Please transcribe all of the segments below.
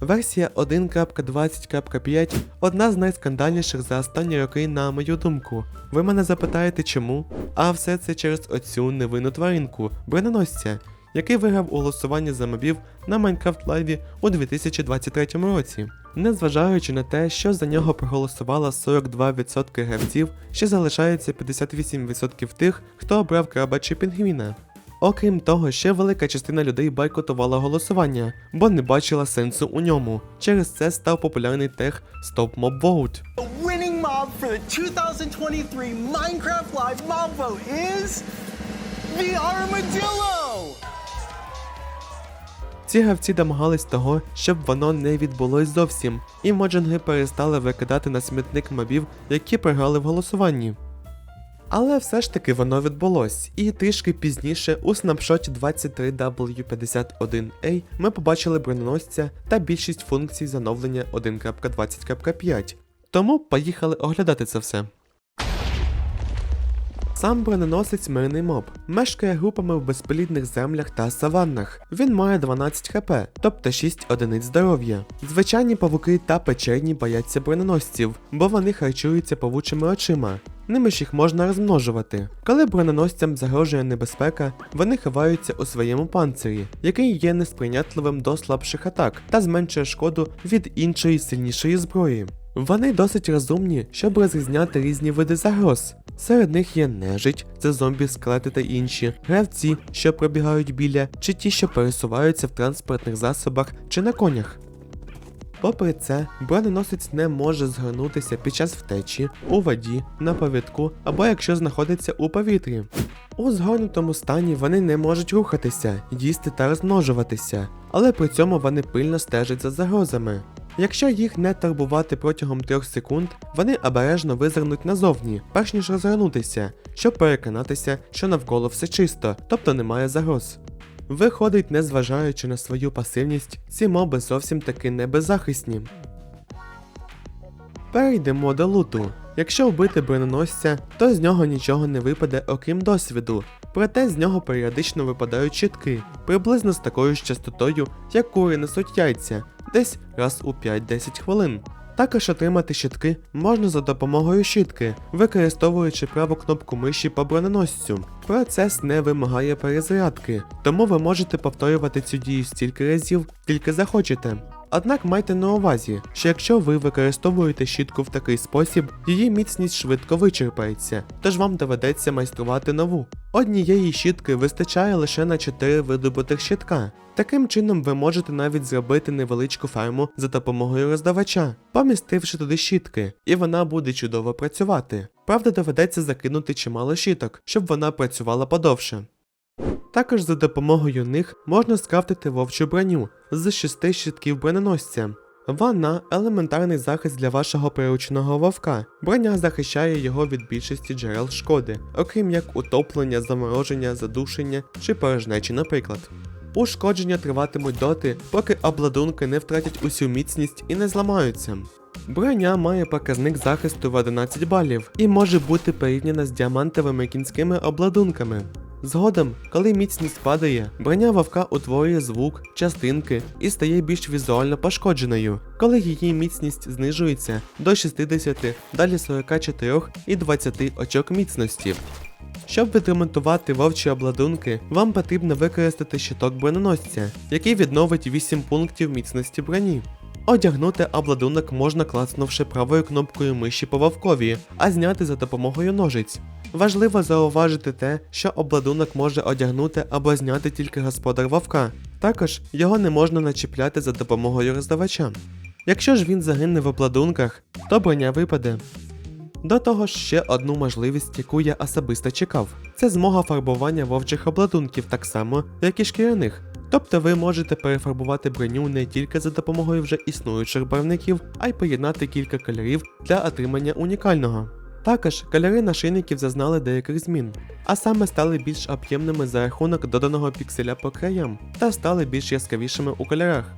Версія 1.20.5 одна з найскандальніших за останні роки, на мою думку. Ви мене запитаєте чому? А все це через оцю невинну тваринку, броненосця, який виграв у голосуванні за мобів на Minecraft Live у 2023 році. Незважаючи на те, що за нього проголосувало 42% гравців, ще залишається 58% тих, хто обрав краба чи пінгвіна. Окрім того, ще велика частина людей бойкотувала голосування, бо не бачила сенсу у ньому. Через це став популярний тег Stop Mob Vote. Winning mob for the 2023 Minecraft Live Mob Vote is the Armadillo! Ці гравці домагались того, щоб воно не відбулось зовсім, і моджинги перестали викидати на смітник мобів, які програли в голосуванні. Але все ж таки воно відбулось, і трішки пізніше у снапшоті 23W51A ми побачили броненосця та більшість функцій зановлення 1.20.5. Тому поїхали оглядати це все. Сам броненосець мирний моб, мешкає групами в безполідних землях та саваннах. Він має 12 хп, тобто 6 одиниць здоров'я. Звичайні павуки та печерні бояться броненосців, бо вони харчуються павучими очима. Ними ж їх можна розмножувати. Коли броненосцям загрожує небезпека, вони ховаються у своєму панцирі, який є несприйнятливим до слабших атак та зменшує шкоду від іншої сильнішої зброї. Вони досить розумні, щоб розрізняти різні види загроз. Серед них є нежить, це зомбі, скелети та інші, гравці, що пробігають біля, чи ті, що пересуваються в транспортних засобах чи на конях. Попри це, броненосець не може згорнутися під час втечі, у воді, на повідку або якщо знаходиться у повітрі. У згорнутому стані вони не можуть рухатися, їсти та розмножуватися, але при цьому вони пильно стежать за загрозами. Якщо їх не турбувати протягом 3 секунд, вони обережно визирнуть назовні, перш ніж розгорнутися, щоб переконатися, що навколо все чисто, тобто немає загроз. Виходить, незважаючи на свою пасивність, ці моби зовсім таки не беззахисні. Перейдемо до луту. Якщо вбити броненосця, то з нього нічого не випаде окрім досвіду. Проте з нього періодично випадають щитки, приблизно з такою ж частотою, як кури несуть яйця, десь раз у 5-10 хвилин. Також отримати щитки можна за допомогою щітки, використовуючи праву кнопку миші по броненосцю. Процес не вимагає перезарядки, тому ви можете повторювати цю дію стільки разів, скільки захочете. Однак майте на увазі, що якщо ви використовуєте щітку в такий спосіб, її міцність швидко вичерпається, тож вам доведеться майструвати нову. Однієї щітки вистачає лише на 4 видобутих щитка. Таким чином ви можете навіть зробити невеличку ферму за допомогою роздавача, помістивши туди щітки, і вона буде чудово працювати. Правда, доведеться закинути чимало щіток, щоб вона працювала подовше. Також за допомогою них можна скрафтити вовчу броню з 6 щитків броненосця. Вона елементарний захист для вашого прирученого вовка. Броня захищає його від більшості джерел шкоди, окрім як утоплення, замороження, задушення чи порожнечі, наприклад. Ушкодження триватимуть доти, поки обладунки не втратять усю міцність і не зламаються. Броня має показник захисту в 11 балів і може бути порівняна з діамантовими кінськими обладунками. Згодом, коли міцність падає, броня вовка утворює звук, частинки і стає більш візуально пошкодженою, коли її міцність знижується до 60, далі 44 і 20 очок міцності. Щоб відремонтувати вовчі обладунки, вам потрібно використати щиток броненосця, який відновить 8 пунктів міцності броні. Одягнути обладунок можна клацнувши правою кнопкою миші по вовкові, а зняти за допомогою ножиць. Важливо зауважити те, що обладунок може одягнути або зняти тільки господар вовка. Також його не можна начіпляти за допомогою роздавача. Якщо ж він загине в обладунках, то броня випаде. До того ж, ще одну можливість, яку я особисто чекав, це змога фарбування вовчих обладунків так само, як і шкіряних. Тобто ви можете перефарбувати броню не тільки за допомогою вже існуючих барвників, а й поєднати кілька кольорів для отримання унікального. Також кольори нашийників зазнали деяких змін, а саме стали більш об'ємними за рахунок доданого пікселя по краям та стали більш яскравішими у кольорах.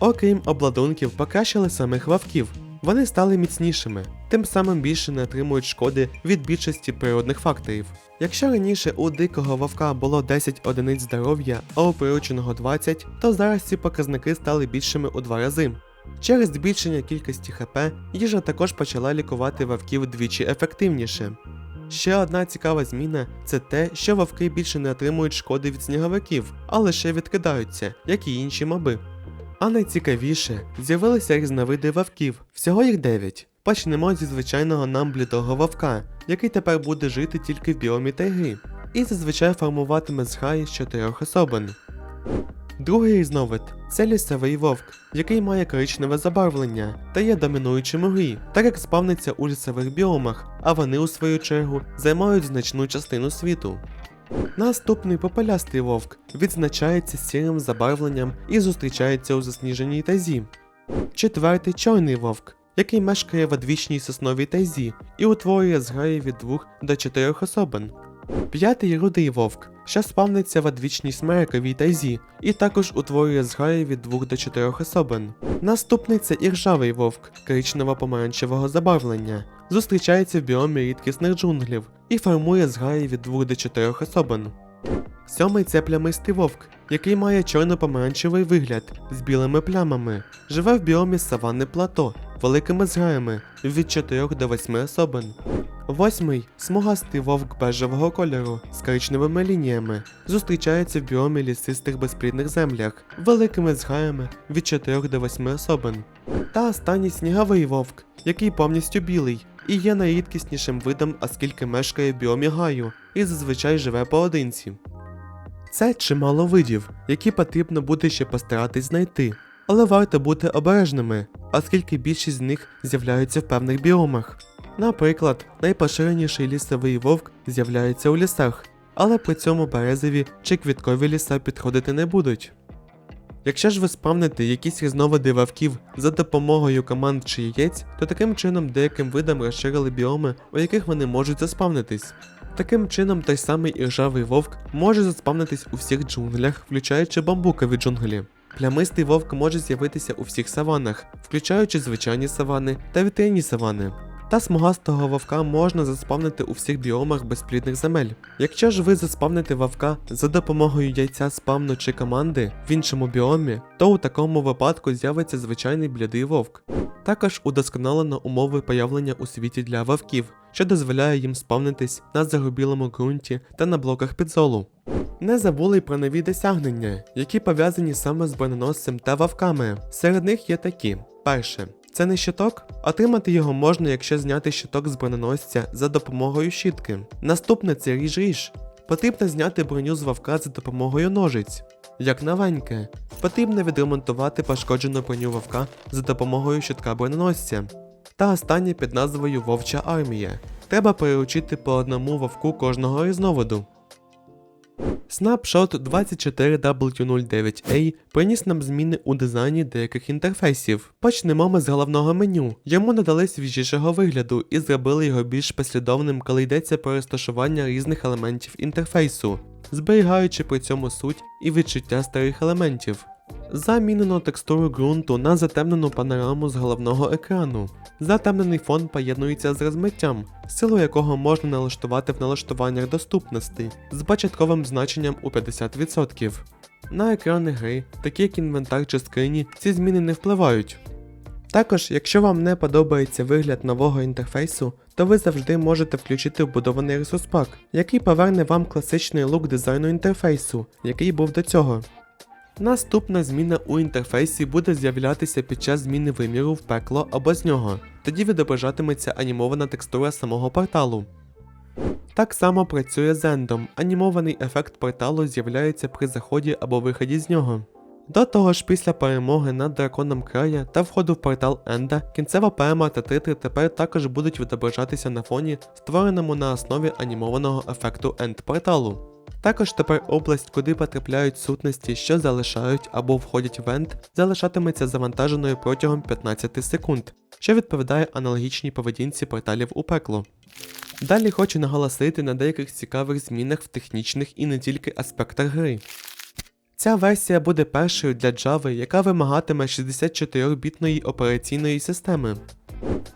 Окрім обладунків, покращили самих вовків. Вони стали міцнішими, тим самим більше не отримують шкоди від більшості природних факторів. Якщо раніше у дикого вовка було 10 одиниць здоров'я, а у прирученого 20, то зараз ці показники стали більшими у два рази. Через збільшення кількості ХП їжа також почала лікувати вовків двічі ефективніше. Ще одна цікава зміна це те, що вовки більше не отримують шкоди від сніговиків, а лише відкидаються, як і інші моби. А найцікавіше, з'явилися різновиди вовків, всього їх 9. Почнемо зі звичайного нам блідого вовка, який тепер буде жити тільки в біомі тайги, і зазвичай формуватиме зграї з чотирьох особин. Другий різновид це лісовий вовк, який має коричневе забарвлення та є домінуючим у грі, так як спавниться у лісових біомах, а вони, у свою чергу, займають значну частину світу. Наступний попелястий вовк відзначається сірим забарвленням і зустрічається у засніженій тайзі. Четвертий чорний вовк, який мешкає в одвічній сосновій тайзі і утворює зграї від 2 до 4 особин. П'ятий рудий вовк, що спавниться в одвічній смерековій тайзі, і також утворює зграї від 2 до 4 особин. Наступний це іржавий вовк, коричнево-помаранчевого забарвлення, зустрічається в біомі рідкісних джунглів і формує зграї від 2 до 4 особин. Сьомий це плямистий вовк, який має чорно-помаранчевий вигляд з білими плямами, живе в біомі саванни плато, великими зграями від 4 до 8 особин. Восьмий смугастий вовк бежевого кольору з коричневими лініями зустрічається в біомі лісистих безплідних землях, великими зграями від 4 до 8 особин. Та останній сніговий вовк, який повністю білий і є найрідкіснішим видом, оскільки мешкає в біомі гаю і зазвичай живе поодинці. Це чимало видів, які потрібно буде ще постаратись знайти, але варто бути обережними, оскільки більшість з них з'являються в певних біомах. Наприклад, найпоширеніший лісовий вовк з'являється у лісах, але при цьому березові чи квіткові ліса підходити не будуть. Якщо ж ви спавните якісь різновиди вовків за допомогою команд чи яєць, то таким чином деяким видам розширили біоми, у яких вони можуть заспавнитись. Таким чином, той самий іржавий вовк може заспавнитись у всіх джунглях, включаючи бамбукові джунглі. Плямистий вовк може з'явитися у всіх саванах, включаючи звичайні савани та вітряні савани. Та смугастого вовка можна заспавнити у всіх біомах безплідних земель. Якщо ж ви заспавните вовка за допомогою яйця спавну чи команди в іншому біомі, то у такому випадку з'явиться звичайний блідий вовк. Також удосконалено умови появлення у світі для вовків, що дозволяє їм спавнитись на загубілому ґрунті та на блоках підзолу. Не забули й про нові досягнення, які пов'язані саме з броненосцем та вовками. Серед них є такі: перше. Це не щиток? Отримати його можна, якщо зняти щиток з броненосця за допомогою щітки. Наступне це ріж-ріж. Потрібно зняти броню з вовка за допомогою ножиць. Як новеньке, потрібно відремонтувати пошкоджену броню вовка за допомогою щитка броненосця. Та останнє під назвою Вовча армія. Треба переручити по одному вовку кожного різновиду. Snapshot 24W09A приніс нам зміни у дизайні деяких інтерфейсів. Почнемо ми з головного меню. Йому надали свіжішого вигляду і зробили його більш послідовним, коли йдеться про розташування різних елементів інтерфейсу, зберігаючи при цьому суть і відчуття старих елементів. Замінено текстуру ґрунту на затемнену панораму з головного екрану. Затемнений фон поєднується з розмиттям, силу якого можна налаштувати в налаштуваннях доступності з початковим значенням у 50%. На екрани гри, такі як інвентар чи скрині, ці зміни не впливають. Також, якщо вам не подобається вигляд нового інтерфейсу, то ви завжди можете включити вбудований ресурс пак, який поверне вам класичний лук дизайну інтерфейсу, який був до цього. Наступна зміна у інтерфейсі буде з'являтися під час зміни виміру в пекло або з нього. Тоді відображатиметься анімована текстура самого порталу. Так само працює з ендом. Анімований ефект порталу з'являється при заході або виході з нього. До того ж, після перемоги над драконом края та входу в портал Енда, кінцева поема та титри тепер також будуть відображатися на фоні, створеному на основі анімованого ефекту енд порталу. Також тепер область, куди потрапляють сутності, що залишають або входять в енд, залишатиметься завантаженою протягом 15 секунд, що відповідає аналогічній поведінці порталів у пекло. Далі хочу наголосити на деяких цікавих змінах в технічних і не тільки аспектах гри. Ця версія буде першою для Java, яка вимагатиме 64-бітної операційної системи.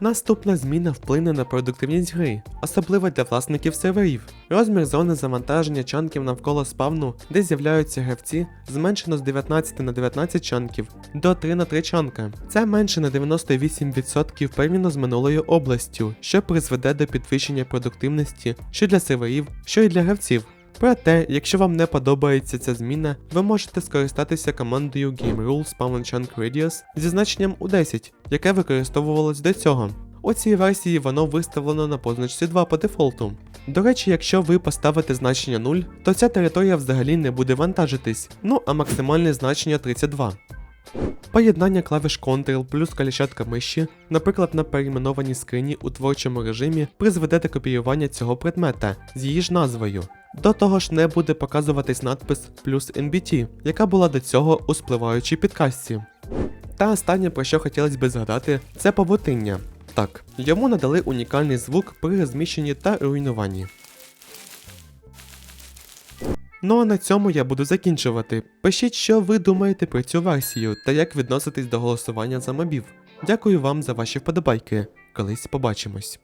Наступна зміна вплине на продуктивність гри, особливо для власників серверів. Розмір зони завантаження чанків навколо спавну, де з'являються гравці, зменшено з 19 на 19 чанків до 3 на 3 чанка. Це менше на 98% порівняно з минулою областю, що призведе до підвищення продуктивності що для серверів, що й для гравців. Проте, якщо вам не подобається ця зміна, ви можете скористатися командою GameRules Chunk Radius зі значенням у 10, яке використовувалось до цього. У цій версії воно виставлено на позначці 2 по дефолту. До речі, якщо ви поставите значення 0, то ця територія взагалі не буде вантажитись, ну а максимальне значення 32. Поєднання клавіш Ctrl плюс калішатка миші, наприклад, на перейменованій скрині у творчому режимі, призведе до копіювання цього предмета з її ж назвою. До того ж не буде показуватись надпис плюс NBT, яка була до цього у спливаючій підкасті. Та останнє, про що хотілося би згадати, це павутиння. Так, йому надали унікальний звук при розміщенні та руйнуванні. Ну а на цьому я буду закінчувати. Пишіть, що ви думаєте про цю версію та як відноситесь до голосування за мобів. Дякую вам за ваші вподобайки. Колись побачимось.